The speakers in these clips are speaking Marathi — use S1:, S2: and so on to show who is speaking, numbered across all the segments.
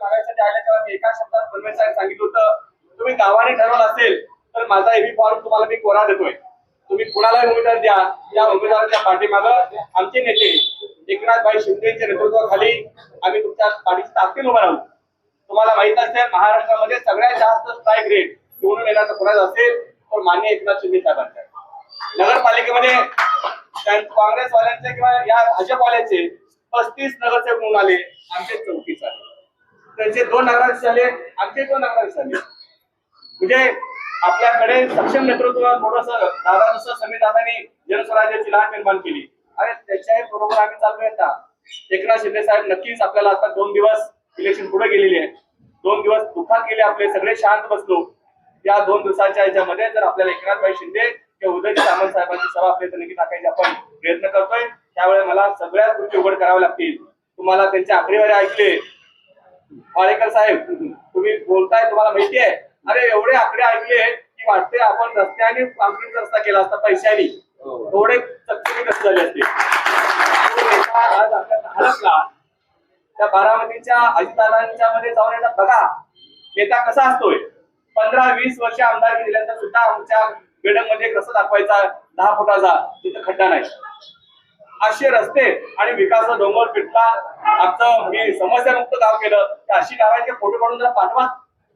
S1: मागायसाठी आल्याच्या एका शब्दात पनवेल साहेब सांगितलं होतं तुम्ही गावाने ठरवलं असेल तर माझा एबी फॉर्म तुम्हाला मी कोरा देतोय. तुम्ही कुणालाही उमेदवार द्या या उमेदवाराच्या पाठीमागं आमचे नेते एकनाथभाई शिंदेच्या नेतृत्वाखाली आम्ही तुमच्या पाठीची ताकदीन उभा राहू. तुम्हाला माहीत असेल महाराष्ट्रामध्ये सगळ्यात जास्त स्ट्राईक रेट निवडून येण्याचा कोणाचा असेल तर मान्य एकनाथ शिंदे साहेबांचा नगरपालिकेमध्ये काँग्रेसवाल्यांचे किंवा या भाजपवाल्यांचे पस्तीस नगरसेवक म्हणून आले आमचे त्यांचे दोन नगराध्यक्ष झाले आमचे दोन नगराध्यक्ष झाले. म्हणजे आपल्याकडे सक्षम नेतृत्व थोडस दादा जसं जनस्वराज्याची लाट निर्माण केली. आणि त्याच्या बरोबर आम्ही चाललोय आता. एकनाथ शिंदे साहेब नक्कीच आपल्याला आता दोन दिवस इलेक्शन पुढे गेलेली आहे. दोन दिवस दुःखात गेले आपले सगळे शांत बसलो. या दोन दिवसाच्या याच्यामध्ये जर आपल्याला एकनाथभाई शिंदे किंवा उदय सामंत साहेबांची सभा आपल्या इथं नक्की टाकायची आपण प्रयत्न करतोय त्यावेळेस मला सगळ्याच गोष्टी उघड कराव्या लागतील. तुम्हाला त्यांचे आकडेवारी ऐकले वाडेकर साहेब तुम्ही बोलताय तुम्हाला माहिती आहे. अरे एवढे आकडे ऐकले की वाटते आपण रस्त्याने कॉन्क्रीट रस्ता केला असता पैशाने. थोडे चकचकीत कसे झाले असते. त्या बारामतीच्या अजितदादांच्या मध्ये जाऊन येतात. बघा नेता कसा असतोय? पंधरा वीस वर्ष आमदारकी दिल्यानंतर सुद्धा आमच्या बिल्डिंगमध्ये कसं दाखवायचा दहा फुटाचा तिथं खड्डा नाही. असे रस्ते आणि विकास डोंगर पिटला आमचं मी समस्यामुक्त गाव केलं. तर अशी गावाचे फोटो काढून जरा पाठवा.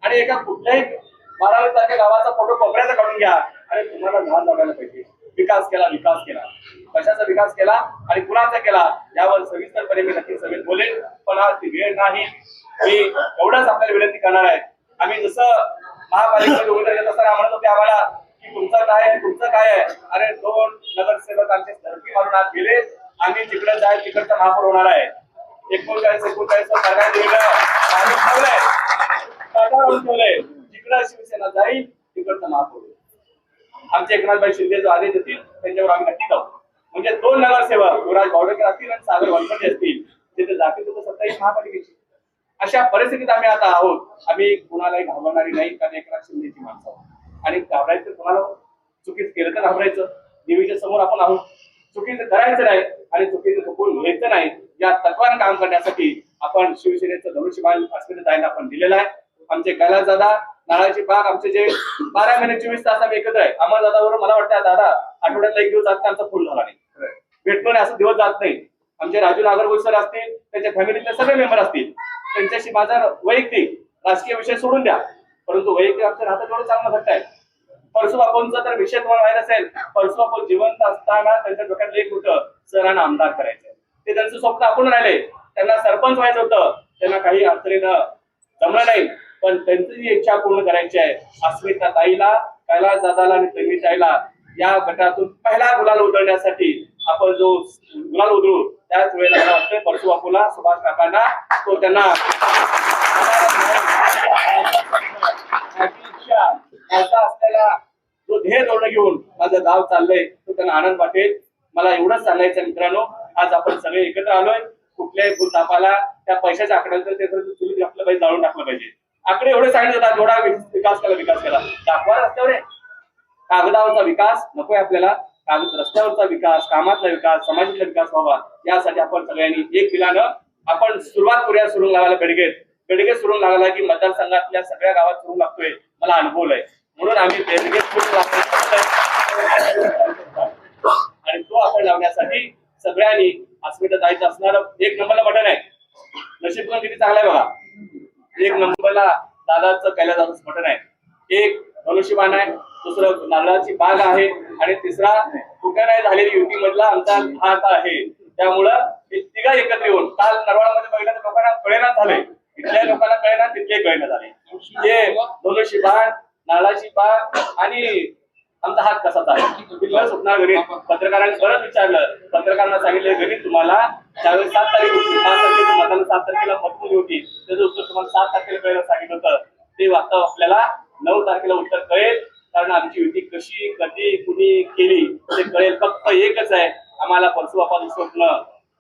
S1: आणि एका कुठल्याही बारावी तारखे गावाचा फोटो कोपऱ्याचा काढून घ्या. आणि तुम्हाला लहान लागायला पाहिजे. विकास केला विकास केला. कशाचा विकास केला आणि कुणाचा केला यावर सविस्तरपणे मी नक्की सभेत बोलेन. पण आज ती वेळ नाही. मी एवढाच आपल्याला विनंती करणार आहे. आम्ही जसं महापालिकेमध्ये उमेदवार घेत असताना म्हणत होते आम्हाला की तुमचं काय तुमचं काय आहे? अरे दोन नगरसेवक आमचे धरती मारून आत गेले आम्ही तिकडे जाय तिकडचा महापौर होणार आहे. एकोणचाळीस एकोणचाळीस सरकार ठेवलंय. ठेवलंय. जिकडं शिवसेना जाईल तिकडचं महापौर आमचे एकनाथभाई शिंदे जो आदेश देतील त्यांच्यावर आम्ही नक्की जाऊ. म्हणजे दोन नगरसेवक युवराज बावडेकर असतील आणि सागर वनपती असतील तिथे जातील तिथे सत्तावीस महापालिकेची अशा परिस्थितीत आम्ही आता आहोत. आम्ही कुणालाही घाबरणारी नाही कारण एकनाथ शिंदेची माणसं आणि घाबरायचं कोणाला चुकीचं केलं तर घाबरायचं. देवीच्या समोर आपण आहोत. चुकीचं करायचं नाही आणि चुकीचं चुकून घ्यायचं नाही या तत्वानं काम करण्यासाठी आपण शिवसेनेचं धनुष्यबाण अस्मिता ताईंना आपण दिलेलं आहे. आमचे कैलास दादा नाळाची बाग आमचे जे बारा महिने चोवीस तास आम्ही एकत्र आहे. अमर दादावर मला वाटतं दादा आठवड्यातला एक दिवस जात आमचा फुल झाला नाही. भेटलो नाही असं दिवस जात नाही. आमचे राजू नागरगोळ सर असतील त्यांच्या फॅमिलीतले सगळे मेंबर असतील. त्यांच्याशी माझा वैयक्तिक राजकीय विषय सोडून द्या. परंतु वैयक्तिक आमचं राहतं तेवढं चांगलं घट्ट आहे. परसुबापूंचा तर विषय तुम्हाला माहीत असेल परशु जिवंत असताना त्यांच्या डोक्यात एक होतं सरांना आमदार करायचं. ते त्यांचं स्वप्न आपण राहिले. त्यांना सरपंच व्हायचं होतं. त्यांना काही अडचणीनं जमलं नाही. पण त्यांची जी इच्छा पूर्ण करायची आहे. अस्मिता ताईला कैलास दादाला आणि तन्वी ताईला या गटातून पहिला गुलाल उधळण्यासाठी आपण जो गुलाल उधळू त्याच वेळेला मला वाटतं परशु बापूला सुभाष काकांना तो त्यांना आता असलेला जो ध्येय धोरण घेऊन माझं गाव चाललंय तो त्यांना आनंद वाटेल. मला एवढंच सांगायचं मित्रांनो आज आपण सगळे एकत्र आलोय. कुठल्याही भूतापाला त्या पैशाच्या आकड्याचं ते जर चुलीत आपलं पाहिजे जाळून टाकलं पाहिजे. आकडे एवढे सांगितले जातात एवढा विकास केला विकास केला. दाखवा रस्त्यावर. कागदावरचा विकास नकोय आपल्याला. कागद रस्त्यावरचा विकास कामातला विकास समाजातला विकास व्हावा. यासाठी आपण सगळ्यांनी एक दिलानं. आपण सुरुवात करूया सुरुंग लावायला बेडगेत. बेडगेत सुरुंग लागला की मतदारसंघातल्या सगळ्या गावात सुरुंग लागतोय. मला अनुभव आहे म्हणून आम्ही बेलगेट सुरुंग आणि तो आपण लावण्यासाठी सगळ्यांनी अस्मिता जायचं असणार. एक नंबरला बटन आहे. नशीब पण किती चांगला आहे बघा. एक नंबरला दादाचं कैलासाच बटन आहे. एक धनुष्यबाण आहे दुसरं नारळाची बाग आहे आणि तिसरा कुठे नाही झालेली युती मधला आमचा हात आहे. त्यामुळं तिघा एकत्र येऊन काल नरवाळमध्ये बघितलं तर लोकांना कळेना झाले इथल्या लोकांना कळेना तिथले कळेना झाले हे धनुष्य बाण बाग आणि आमचा हात कसा चालला तिथलं सुटणार गणित पत्रकारांनी परत विचारलं. पत्रकारांना सांगितलं गणित तुम्हाला त्यावेळेस सात तारीख होती. सात तारखेची सात तारखेला मतमोजणी होती त्याचं उत्तर तुम्हाला सात तारखेला कळायला सांगितलं होतं. ते वास्तव आपल्याला नऊ तारखेला उत्तर कळेल. कारण आमची युती कशी कधी कुणी केली ते कळेल. फक्त एकच आहे आम्हाला परसुबापाचं स्वप्न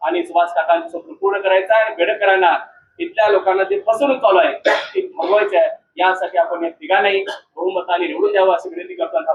S1: आणि सुभाष काकांचं स्वप्न पूर्ण करायचं आहे आणि बेडकरांना इथल्या लोकांना जे फसवणूक चालू आहे ते थांबवायचं आहे. यासाठी आपण या तिघांनाही बहुमताने निवडून द्यावं अशी विनंती करताना